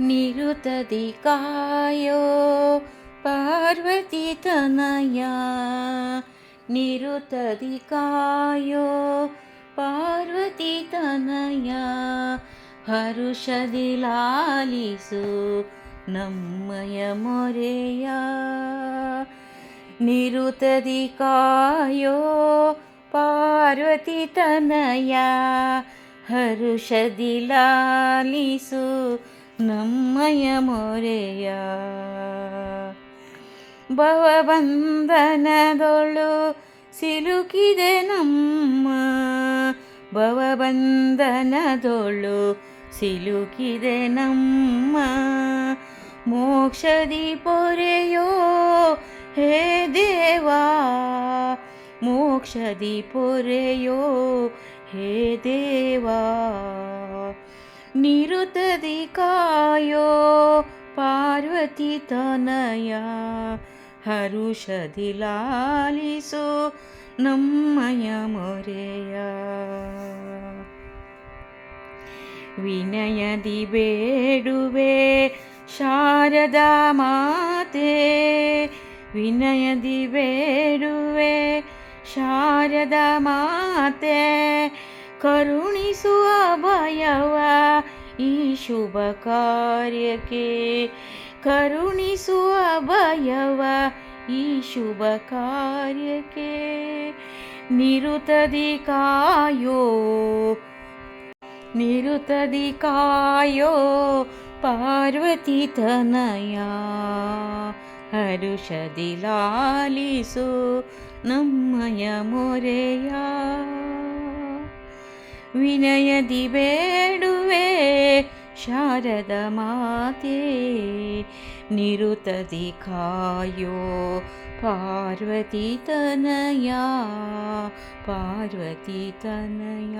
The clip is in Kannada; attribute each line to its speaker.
Speaker 1: निरुतदिकायो पार्वतीतनया। निरुतदिकायो पार्वतीतनया। हरुषदिलालिसु नम्मय मोरेया। निरुतदिकायो पार्वतीतनया। ಲಾಲಿಸು ನಮ್ಮಯ ಮೊರೆಯ ನಿರುತದಿ ಕಾಯೋ ಪಾರ್ವತಿ ತನಯ ಹರುಷದಿ ಲಾಲಿಸು ನಮ್ಮಯ ಮೊರೆಯ. ಭವಬಂಧನದೊಳು ಸಿಲುಕಿದೆ ನಮ್ಮ ಭವಬಂಧನದೊಳು ಸಿಲುಕಿದೆ ನಮ್ಮ ಮೋಕ್ಷದಿ ಪೊರೆಯೋ ಹೇ ದೇವಾ. ಮೋಕ್ಷದಿ ಪೊರೆಯೋ ಹೇ ದೇವಾ, ನಿರುತದಿ ಕಾಯೋ ಪಾರ್ವತಿ ತನಯ, ಹರುಷದಿ ಲಾಲಿಸೋ ನಮ್ಮಯ ಮೊರೆಯ. ವಿನಯದಿ ಬೇಡುವೆ ಶಾರದಾ ಮಾತೆ, ವಿನಯದಿ ಬೇಡುವೆ ಶಾರದಾ ಮಾತೆ ಕರುಣಿಸುವ ಭಯವ ಈ ಶುಭ ಕಾರ್ಯಕ್ಕೆ ಕರುಣಿಸುವ ಭಯವ ಈ ಶುಭ ಕಾರ್ಯಕ್ಕೆ ನಿರುತದಿ ಕಾಯೋ ನಿರುತದಿ ಕಾಯೋ ಪಾರ್ವತಿ ತನಯ ಹರುಷದಿ ಲಾಲಿಸು ನಮ್ಮಯ ಮೊರೆಯ ವಿನಯದಿ ಬೇಡುವೆ ಶಾರದ ಮಾತೆ ನಿರುತದಿ ಕಾಯೋ ಪಾರ್ವತಿ ತನಯ ಪಾರ್ವತಿ ತನಯ